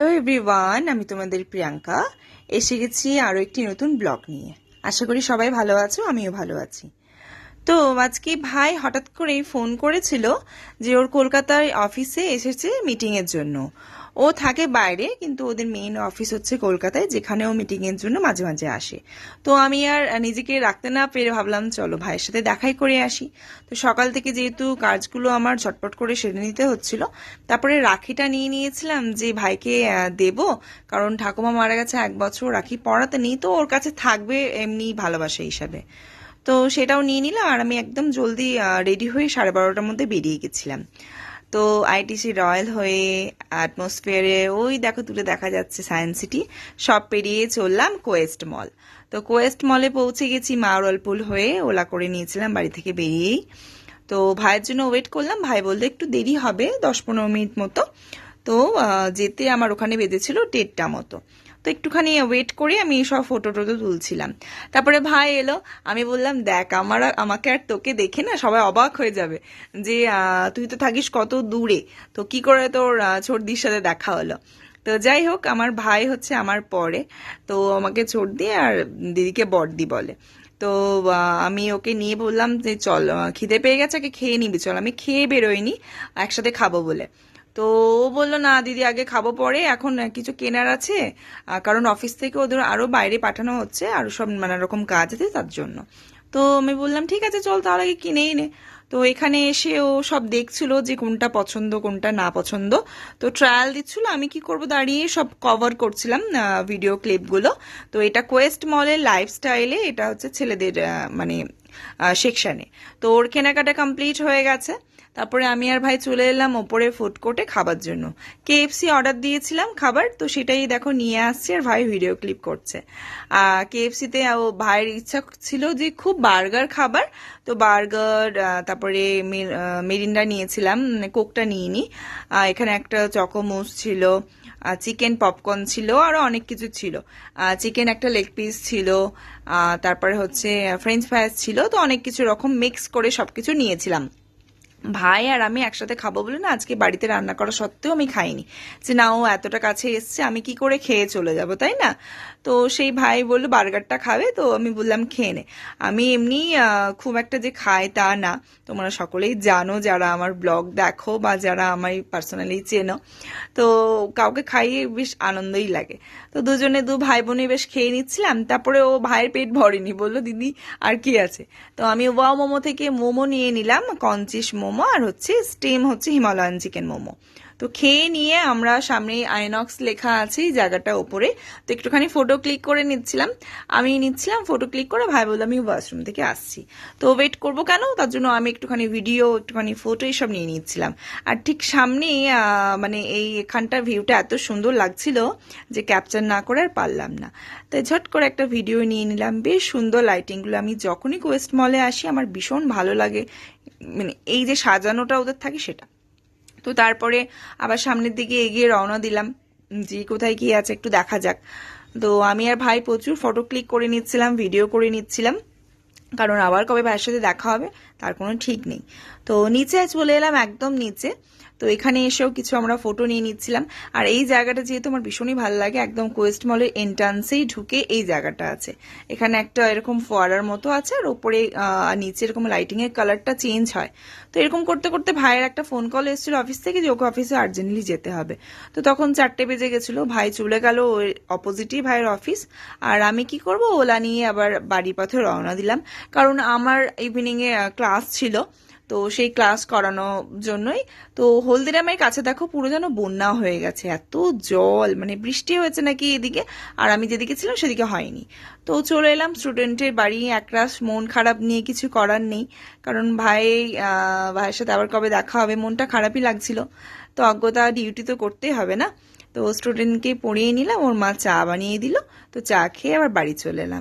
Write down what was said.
Hello everyone আমি তোমাদের প্রিয়াঙ্কা। এসে গেছি আরও একটি নতুন ব্লগ নিয়ে। আশা করি সবাই ভালো আছো, আমিও ভালো আছি। তো আজকে ভাই হঠাৎ করেই ফোন করেছিল যে ওর কলকাতায় অফিসে এসেছে মিটিংয়ের জন্য। ও থাকে বাইরে, কিন্তু ওদের মেইন অফিস হচ্ছে কলকাতায় যেখানে ও মিটিংয়ের জন্য মাঝে মাঝে আসে। তো আমি আর নিজেকে রাখতে না পেরে ভাবলাম, চলো ভাইয়ের সাথে দেখাই করে আসি। তো সকাল থেকে যেহেতু কাজগুলো আমার ঝটপট করে সেরে নিতে হচ্ছিল, তারপরে রাখিটা নিয়ে নিয়েছিলাম যে ভাইকে দেব, কারণ ঠাকুমা মারা গেছে এক বছর, রাখি পড়াতে নেই, তো ওর কাছে থাকবে এমনি ভালোবাসা হিসাবে। তো সেটাও নিয়ে নিলাম আর আমি একদম জলদি রেডি হয়ে সাড়ে বারোটার মধ্যে বেরিয়ে গেছিলাম। তো আইটিসি রয়্যাল হয়ে অ্যাটমসফিয়ারে ওই দেখো তুলে দেখা যাচ্ছে সায়েন্স সিটি সব পেরিয়ে চললাম কোয়েস্ট মল তো কোয়েস্ট মলে পৌঁছে গেছি মাওরলপুল হয়ে, ওলা করে নিয়েছিলাম বাড়ি থেকে বেরিয়েই। তো ভাইয়ের জন্য ওয়েট করলাম, ভাই বলল একটু দেরি হবে, দশ পনেরো মিনিট মতো। তো যেতে আমার ওখানে বেঁধেছিল দেড়টা মতো। তো একটুখানি ওয়েট করে, আমি সব ফটো টোটো তুলছিলাম। তারপরে ভাই এলো, আমি বললাম, দেখ, আমার আমাকে আর তোকে দেখে না সবাই অবাক হয়ে যাবে যে তুই তো থাকিস কত দূরে। তো কি করে তোর ছোটদির সাথে দেখা হলো? তো যাই হোক, আমার ভাই হচ্ছে আমার পরে, তো আমাকে ছোট দিয়ে আর দিদিকে বড়দি বলে। তো আমি ওকে নিয়ে বললাম যে, চল খিদে পেয়ে গেছে, আগে খেয়ে নিবি, চল, আমি খেয়ে বেরোইনি, একসাথে খাব বলে। তো ও বলল, না, দিদি, আগে খাব পরে। এখন কিছু কেনার আছে। কারণ অফিস থেকে ওদের আরও বাইরে পাঠানো হচ্ছে, আরও সব নানা রকম কাজ আছে তার জন্য। তো আমি বললাম, ঠিক আছে, চল তাহলে আগে কিনেই নে। তো এখানে এসে ও সব দেখছিল যে কোনটা পছন্দ, কোনটা না পছন্দ। তো ট্রায়াল দিচ্ছিল, আমি কি করব দাঁড়িয়ে সব কভার করছিলাম ভিডিও ক্লিপগুলো তো এটা কোয়েস্ট মলের লাইফস্টাইলে এটা হচ্ছে ছেলেদের মানে সেকশনে তো ওর কেনাকাটা কমপ্লিট হয়ে গেছে। তারপরে আমি আর ভাই চলে এলাম ওপরে ফুড কোর্টে খাবার জন্য। কেএফসি অর্ডার দিয়েছিলাম খাবার তো সেটাই দেখো নিয়ে আসছে আর ভাই ভিডিও ক্লিপ করছে। কেএফসিতে ও ভাইয়ের ইচ্ছা ছিল যে খুব বার্গার খাবার তো বার্গার তারপরে মিরিন্ডা নিয়েছিলাম মানে কোকটা নিইনি। আহ, এখানে একটা চকোমোস ছিল চিকেন পপকর্ন ছিল আরও অনেক কিছু ছিল। চিকেন একটা লেগ পিস ছিল তারপরে হচ্ছে ফ্রেঞ্চ ফ্রাইস ছিল তো অনেক কিছু রকম মিক্স করে সবকিছু নিয়েছিলাম। ভাই আর আমি একসাথে খাব বলে না আজকে বাড়িতে রান্না করা সত্ত্বেও আমি খাইনি। যে না, ও এতটা কাছে এসছে, আমি কি করে খেয়ে চলে যাব, তাই না? তো সেই ভাই বলল, বার্গারটা খাবে? তো আমি বললাম, খেয়ে নে। আমি এমনি খুব একটা যে খাই তা না। তোমরা সকলেই জানো, যারা আমার ব্লগ দেখো বা যারা আমার পার্সোনালি চেনো, তো কাউকে খাইয়ে বেশ আনন্দই লাগে। তো দুজনে দু ভাই বোনে বেশ খেয়ে নিচ্ছিলাম। তারপরে ও ভাইয়ের পেট ভরেনি। বলল, দিদি, আর কি আছে? তো আমি ওয়া মোমো থেকে মোমো নিয়ে নিলাম, কঞ্চিস মোমো। আর হচ্ছে স্টিম হচ্ছে হিমালয়ান চিকেন মোমো। তো খেয়ে নিয়ে আমরা সামনে আইনক্স লেখা আছে এই জায়গাটা ওপরে। তো একটুখানি ফটো ক্লিক করে নিচ্ছিলাম। আমি নিচ্ছিলাম ফটো ক্লিক করে ভাই বললাম আমি ওয়াশরুম থেকে আসছি। তো ওয়েট করব কেন? তার জন্য আমি একটুখানি ভিডিও একটুখানি ফটো এইসব নিয়ে নিচ্ছিলাম। আর ঠিক সামনেই মানে এই এখানটার ভিউটা এত সুন্দর লাগছিল যে ক্যাপচার না করে আর পারলাম না। তাই ঝট করে একটা ভিডিও নিয়ে নিলাম। বেশ সুন্দর লাইটিংগুলো আমি যখনই কোয়েস্ট মলে আসি, আমার ভীষণ ভালো লাগে। মানে এই যে সাজানোটা ওদের থাকে সেটা। তো তারপরে আবার সামনের দিকে এগিয়ে রওনা দিলাম যে কোথায় কি আছে একটু দেখা যাক। তো আমি আর ভাই প্রচুর ফটো ক্লিক করে নিচ্ছিলাম ভিডিও করে নিচ্ছিলাম। কারণ আবার কবে ভাইয়ের সাথে দেখা হবে, তার কোনো ঠিক নেই। তো নিচে চলে এলাম একদম নিচে। তো এখানে এসেও কিছু আমরা ফটো নিয়ে নিচ্ছিলাম। আর এই জায়গাটা যেহেতু আমার ভীষণই ভালো লাগে, একদম কোয়েস্ট মলের এন্ট্রান্সেই ঢুকে এই জায়গাটা আছে। এখানে একটা এরকম ফোয়ারার মতো আছে আর ওপরে নিচে এরকম লাইটিং এর কালারটা চেঞ্জ হয়। তো এরকম করতে করতে ভাইয়ের একটা ফোন কল এসেছিল অফিস থেকে যে ওকে অফিসে আর্জেন্টলি যেতে হবে। তো তখন চারটে বেজে গেছিল, ভাই চলে গেল ওই অপোজিটই ভাইয়ের অফিস আর আমি কি করব? ওলা নিয়ে আবার বাড়ি পথে রওনা দিলাম। কারণ আমার ইভিনিং এ ক্লাস ছিল। তো সেই ক্লাস করানোর জন্যই। তো হলদিরামের কাছে দেখো পুরো যেন বন্যা হয়ে গেছে, এত জল মানে বৃষ্টি হয়েছে নাকি এদিকে? আর আমি যেদিকে ছিলাম সেদিকে হয়নি। তো চলে এলাম স্টুডেন্টের বাড়ি একরাশ মন খারাপ নিয়ে কিছু করার নেই। কারণ ভাই ভাইয়ের সাথে আবার কবে দেখা হবে, মনটা খারাপই লাগছিল। তো অজ্ঞতা ডিউটি তো করতেই হবে না। তো স্টুডেন্টকে পড়িয়ে নিলাম, ওর মা চা বানিয়ে দিল। তো চা খেয়ে আবার বাড়ি চলে এলাম।